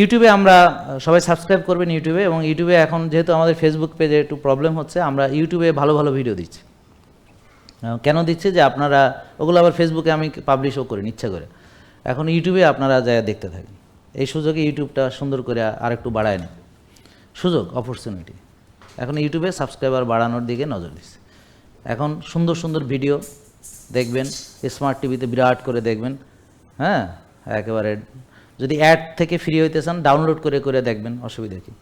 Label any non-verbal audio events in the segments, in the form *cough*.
ইউটিউবে আমরা সবাই সাবস্ক্রাইব করবেন ইউটিউবে এবং ইউটিউবে এখন যেহেতু আমাদের ফেসবুক পেজে একটু প্রবলেম হচ্ছে, আমরা ইউটিউবে ভালো ভালো ভিডিও দিচ্ছি। কেন দিচ্ছে যে আপনারা, ওগুলো আবার ফেসবুকে আমি পাবলিশও করি ইচ্ছা করে। এখন ইউটিউবে আপনারা যায় দেখতে থাকেন। এই সুযোগে ইউটিউবটা সুন্দর করে আর একটু বাড়ায় না সুযোগ অপরচুনিটি এখন ইউটিউবে সাবস্ক্রাইবার বাড়ানোর দিকে নজর দিচ্ছে। এখন সুন্দর সুন্দর ভিডিও দেখবেন স্মার্ট টিভিতে বিরাট করে দেখবেন হ্যাঁ? একেবারে যদি অ্যাড থেকে ফ্রি হইতে চান ডাউনলোড করে করে দেখবেন, অসুবিধা কি?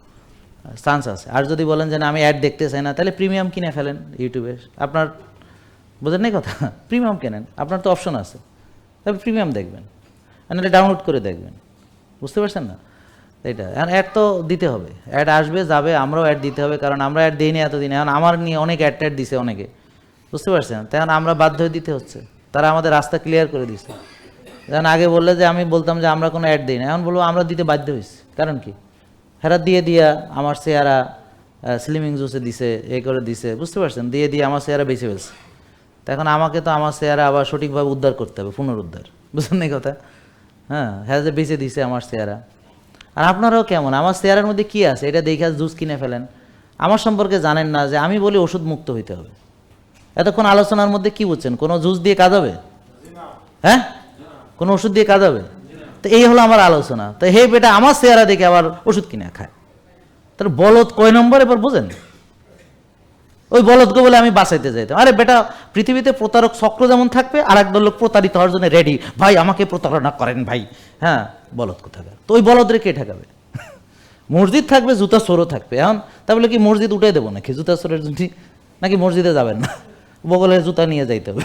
চান্স আছে। আর যদি বলেন যে না, আমি অ্যাড দেখতে চাই না, তাহলে প্রিমিয়াম কিনে ফেলেন ইউটিউবে। আপনার, বোঝেন নাই কথা? *laughs* প্রিমিয়াম কেনেন? আপনার তো অপশন আছে। তবে প্রিমিয়াম দেখবেন। নাহলে ডাউনলোড করে দেখবেন। বুঝতে পারছেন না? এটা আর অ্যাড তো দিতে হবে। অ্যাড আসবে, যাবে, আমরাও অ্যাড দিতে হবে, কারণ আমরা অ্যাড দিইনি এতদিন। এখন আমার নিয়ে অনেক অ্যাড ট্যাড দিছে অনেকে। বুঝতে পারছেন? তখন আমরা বাধ্য দিতে হচ্ছে। তারা আমাদের রাস্তা ক্লিয়ার করে দিচ্ছে যেমন আগে বললে যে আমি বলতাম যে আমরা কোনো অ্যাড দিই না। এখন বলব আমরা দিতে বাধ্য হয়েছি কারণ কি? হেরা দিয়ে দিয়া আমার চেহারা স্লিমিং জুসে দিছে, এ করে দিছে, বুঝতে পারছেন? দিয়ে দিয়ে আমার চেহারা বেঁচে ফেলছে। এখন আমাকে তো আমার চেহারা আবার সঠিকভাবে উদ্ধার করতে হবে, পুনরুদ্ধার। বুঝলেন এই কথা? হ্যাঁ হ্যাঁ যে বেঁচে দিছে আমার চেহারা। আর আপনারাও কেমন? আমার চেহারার মধ্যে কি আছে? এটা দেখে জুস কিনে ফেলেন। আমার সম্পর্কে জানেন না যে আমি বলি ওষুধ মুক্ত হইতে হবে। এতক্ষণ আলোচনার মধ্যে কি বুঝছেন? কোনো জুস দিয়ে কাজ হবে? হ্যাঁ? কোনো ওষুধ দিয়ে কাজ হবে? তো এই হলো আমার আলোচনা। তো হে বেটা, আমার চেহারা দেখে আবার ওষুধ কিনে খায়। তাহলে বলদ কয় নম্বর এবার বোঝেন? ওই বলদকে বলে আমি বাঁচাইতে যাইতাম আরে বেটা, পৃথিবীতে প্রতারক চক্র যেমন থাকবে আর একদল লোক প্রতারিত হওয়ার জন্য রেডি ভাই, আমাকে প্রতারণা করেন ভাই। হ্যাঁ বলদ কোথাকার? তো ওই বলদরে কে ঠেকাবে? মসজিদ থাকবে, জুতা সরও থাকবে। এখন তাহলে কি মসজিদ উঠে দেবো নাকি? জুতা সরের জন্য নাকি মসজিদে যাবেন না? বগলের জুতা নিয়ে যাইতে হবে।